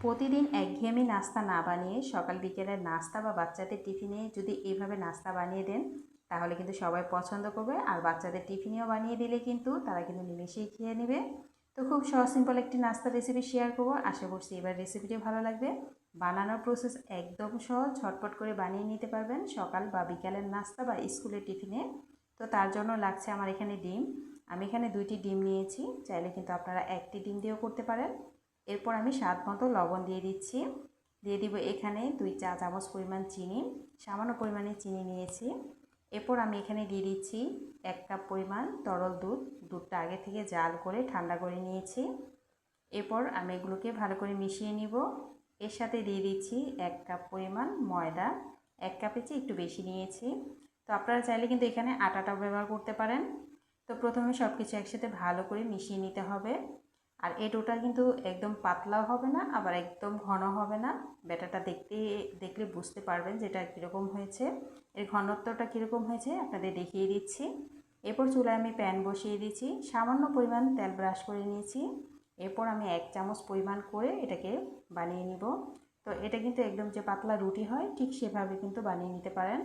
প্রতিদিন একঘেয়েমি নাস্তা না বানিয়ে সকাল বিকেলের নাস্তা বা বাচ্চাদের টিফিনে যদি এইভাবে নাস্তা বানিয়ে দেন, তাহলে কিন্তু সবাই পছন্দ করবে। আর বাচ্চাদের টিফিনেও বানিয়ে দিলে কিন্তু তারা কিন্তু নিমেষেই খেয়ে নেবে। তো খুব সহজ সিম্পল একটি নাস্তার রেসিপি শেয়ার করব। আশা করছি এবার রেসিপিটি ভালো লাগবে। বানানোর প্রসেস একদম সহজ, ঝটপট করে বানিয়ে নিতে পারবেন সকাল বা বিকালের নাস্তা বা স্কুলের টিফিনে। তো তার জন্য লাগছে আমার এখানে ডিম। আমি এখানে দুইটি ডিম নিয়েছি। চাইলে কিন্তু আপনারা একটি ডিম দিয়েও করতে পারেন। এরপর আমি স্বাদ মতো লবণ দিয়ে দিচ্ছি। দিয়ে দিব এখানে দুই চা চামচ পরিমাণ চিনি, সামান্য পরিমাণে চিনি নিয়েছি। এরপর আমি এখানে দিয়ে দিচ্ছি এক কাপ পরিমাণ তরল দুধ। দুধটা আগে থেকে জাল করে ঠান্ডা করে নিয়েছি। এরপর আমি এগুলোকে ভালো করে মিশিয়ে নিব। এর সাথে দিয়ে দিচ্ছি এক কাপ পরিমাণ ময়দা। এক কাপের চেয়ে একটু বেশি নিয়েছি। তো আপনারা চাইলে কিন্তু এখানে আটাটাও ব্যবহার করতে পারেন। তো প্রথমে সব কিছু একসাথে ভালো করে মিশিয়ে নিতে হবে। আর এই ডোটা কিন্তু একদম পাতলাও হবে না, আবার একদম ঘন হবে না। ব্যাটারটা দেখতে, দেখলে বুঝতে পারবেন যেটা কীরকম হয়েছে। এর ঘনত্বটা কীরকম হয়েছে আপনাদের দেখিয়ে দিচ্ছি। এরপর চুলায় আমি প্যান বসিয়ে দিচ্ছি সামান্য পরিমাণ তেল ব্রাশ করে নিয়েছি। এরপর আমি এক চামচ পরিমাণ করে এটাকে বানিয়ে নিব। তো এটা কিন্তু একদম যে পাতলা রুটি হয়, ঠিক সেভাবে কিন্তু বানিয়ে নিতে পারেন।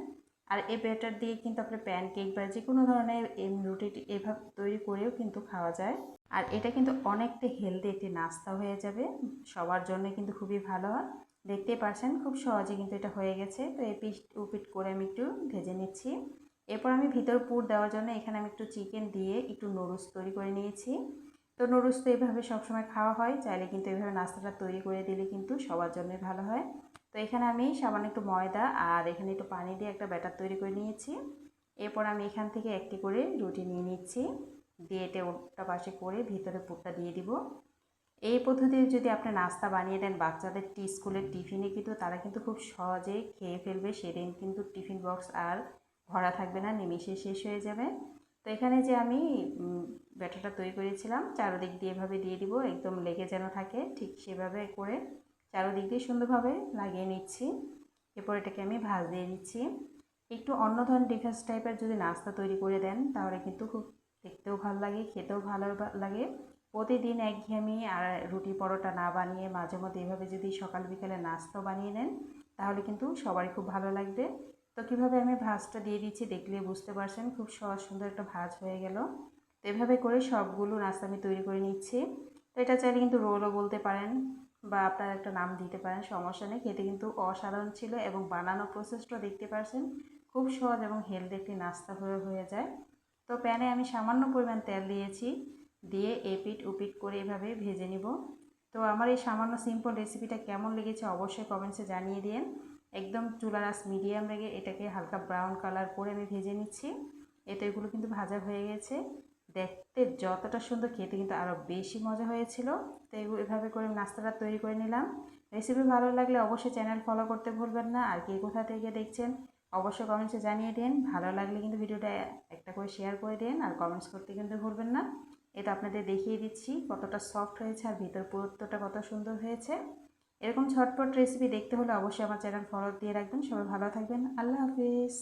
আর এই ব্যাটার দিয়ে কিন্তু আপনার প্যানকেক বা যে কোনো ধরনের রুটি এভাবে তৈরি করেও কিন্তু খাওয়া যায়। আর এটা কিন্তু অনেকটা হেলদি একটি নাস্তা হয়ে যাবে। সবার জন্য কিন্তু খুবই ভালো। হয় দেখতেই পারছেন, খুব সহজে কিন্তু এটা হয়ে গেছে। তো এই পিস উপিট করে আমি একটু ভেজে নিচ্ছি। এরপর আমি ভিতর পুর দেওয়ার জন্য এখানে আমি একটু চিকেন দিয়ে একটু নুডলস তৈরি করে নিয়েছি। তো নুডলস তো এভাবে সবসময় খাওয়া হয়। চাইলে কিন্তু এভাবে নাস্তাটা তৈরি করে দিলে কিন্তু সবার জন্যই ভালো হয়। তো এখানে আমি সামান্য একটু ময়দা আর এখানে একটু পানি দিয়ে একটা ব্যাটার তৈরি করে নিয়েছি। এরপর আমি এখান থেকে একটি করে রুটি নিয়ে নিচ্ছি। দিয়ে এটা ওটা পাশে করে ভিতরে পুরটা দিয়ে দিব। এই পদ্ধতিতে যদি আপনি নাস্তা বানিয়ে দেন, বাচ্চাদের টি স্কুলের টিফিনে কিন্তু তারা কিন্তু খুব সহজে খেয়ে ফেলবে। সেদিন কিন্তু টিফিন বক্স আর ভরা থাকবে না নিমিশে শেষ হয়ে যাবে। তো এখানে যে আমি ব্যাটারটা তৈরি করেছিলাম, চারোদিক দিয়ে এভাবে দিয়ে দিব, একদম লেগে যেন থাকে, ঠিক সেভাবে করে চারোদিক দিয়ে সুন্দরভাবে লাগিয়ে নিচ্ছি। এরপর এটাকে আমি ভাজ দিয়ে দিচ্ছি। একটু অন্য ধরনের ডিফেন্স টাইপের যদি নাস্তা তৈরি করে দেন, তাহলে কিন্তু খুব দেখতেও ভালো লাগে, খেতেও ভালো লাগে। প্রতিদিন একঘেয়েমি আর রুটি পরোটা না বানিয়ে মাঝে মধ্যে এভাবে যদি সকাল বিকালে নাস্তাও বানিয়ে নেন, তাহলে কিন্তু সবারই খুব ভালো লাগবে। তো কীভাবে আমি ভাজটা দিয়ে দিচ্ছি দেখলে বুঝতে পারছেন, খুব সহজ সুন্দর একটা ভাজ হয়ে গেল। তো এভাবে করে সবগুলো নাস্তা আমি তৈরি করে নিচ্ছি। তো এটা চাইলে কিন্তু রোলও বলতে পারেন। বা আপনার একটা নাম দিতে পারেন, সমস্যা নেই। খেতে কিন্তু অসাধারণ ছিল এবং বানানো প্রসেসটা দেখতে পারছেন, খুব সহজ এবং হেলদি একটি নাস্তা হয়ে হয়ে যায়। তো প্যানে আমি সামান্য পরিমাণ তেল দিয়েছি, দিয়ে এপিট উপিট করে এভাবে ভেজে নিব। তো আমার এই সামান্য সিম্পল রেসিপিটা কেমন লেগেছে অবশ্যই কমেন্টসে জানিয়ে দিন। একদম চুলার আস মিডিয়াম রেখে এটাকে হালকা ব্রাউন কালার করে আমি ভেজে নিচ্ছি। এতে এগুলো কিন্তু ভাজা হয়ে গেছে। দেখতে যতটা সুন্দর খেতে কিন্তু আরও বেশি মজা হয়েছিল। তো এভাবে করে নাস্তাটা তৈরি করে নিলাম। রেসিপি ভালো লাগলে অবশ্যই চ্যানেল ফলো করতে ভুলবেন না। আর কে কোথা থেকে দেখছেন, অবশ্যই কমেন্টসে জানিয়ে দিন। ভালো লাগলে কিন্তু ভিডিওটা একটা করে শেয়ার করে দিন। আর কমেন্টস করতে কিন্তু ভুলবেন না। এটা আপনাদের দেখিয়ে দিচ্ছি কতটা সফট হয়েছে আর ভিতর পুরুত্বটা কত সুন্দর হয়েছে। এরকম ঝটপট রেসিপি দেখতে হলে অবশ্যই আমার চ্যানেল ফলো দিয়ে রাখবেন। সবাই ভালো থাকবেন। আল্লাহ হাফিজ।